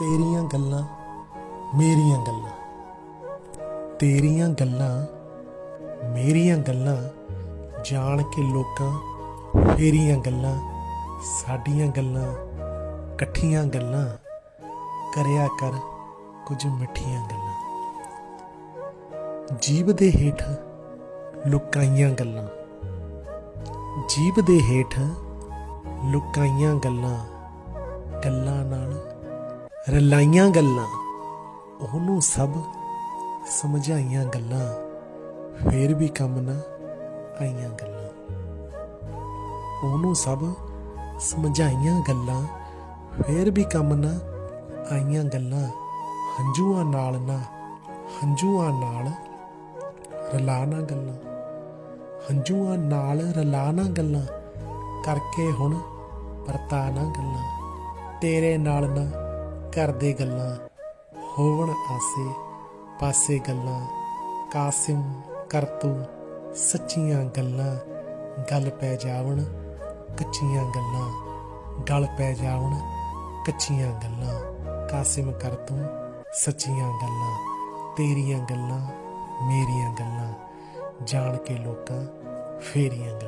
ਤੇਰੀਆਂ ਗੱਲਾਂ, ਮੇਰੀਆਂ ਗੱਲਾਂ। ਤੇਰੀਆਂ ਗੱਲਾਂ, ਮੇਰੀਆਂ ਗੱਲਾਂ ਜਾਣ ਕੇ ਲੋਕਾਂ ਫੇਰੀਆਂ ਗੱਲਾਂ, ਸਾਡੀਆਂ ਗੱਲਾਂ, ਇਕੱਠੀਆਂ ਗੱਲਾਂ ਕਰਿਆ ਕਰ ਕੁਝ ਮਿੱਠੀਆਂ ਗੱਲਾਂ। ਜੀਭ ਦੇ ਹੇਠ ਲੁਕਾਈਆਂ ਗੱਲਾਂ। ਜੀਬ ਦੇ ਹੇਠ ਲੁਕਾਈਆਂ ਗੱਲਾਂ। ਰਲਾਈਆਂ ਗੱਲਾਂ, ਉਹਨੂੰ ਸਭ ਸਮਝਾਈਆਂ ਗੱਲਾਂ, ਫੇਰ ਵੀ ਕੰਮ ਨਾ ਆਈਆਂ ਗੱਲਾਂ। ਉਹਨੂੰ ਸਭ ਸਮਝਾਈਆਂ ਗੱਲਾਂ, ਫੇਰ ਵੀ ਕੰਮ ਨਾ ਆਈਆਂ ਗੱਲਾਂ। ਹੰਝੂਆਂ ਨਾਲ ਨਾ, ਹੰਝੂਆਂ ਨਾਲ ਰਲਾ ਨਾ ਗੱਲਾਂ। ਹੰਝੂਆਂ ਨਾਲ ਰਲਾ ਨਾ ਗੱਲਾਂ ਕਰਕੇ ਹੁਣ ਪਰਤਾ ਨਾ ਗੱਲਾਂ। ਤੇਰੇ ਨਾਲ ਨਾ ਕਰਦੇ ਗੱਲਾਂ, ਹੋਵਣ ਆਸੇ ਪਾਸੇ ਗੱਲਾਂ, ਕਾਸਿਮ ਕਰ ਤੂੰ ਸੱਚੀਆਂ ਗੱਲਾਂ, ਗੱਲ ਪੈ ਜਾਵਣ ਕੱਚੀਆਂ ਗੱਲਾਂ, ਗਲ ਪੈ ਜਾਵਣ ਕੱਚੀਆਂ ਗੱਲਾਂ, ਕਾਸਿਮ ਕਰ ਤੂੰ ਸੱਚੀਆਂ ਗੱਲਾਂ, ਤੇਰੀਆਂ ਗੱਲਾਂ, ਮੇਰੀਆਂ ਗੱਲਾਂ, ਜਾਣ ਕੇ ਲੋਕਾਂ ਫੇਰੀਆਂ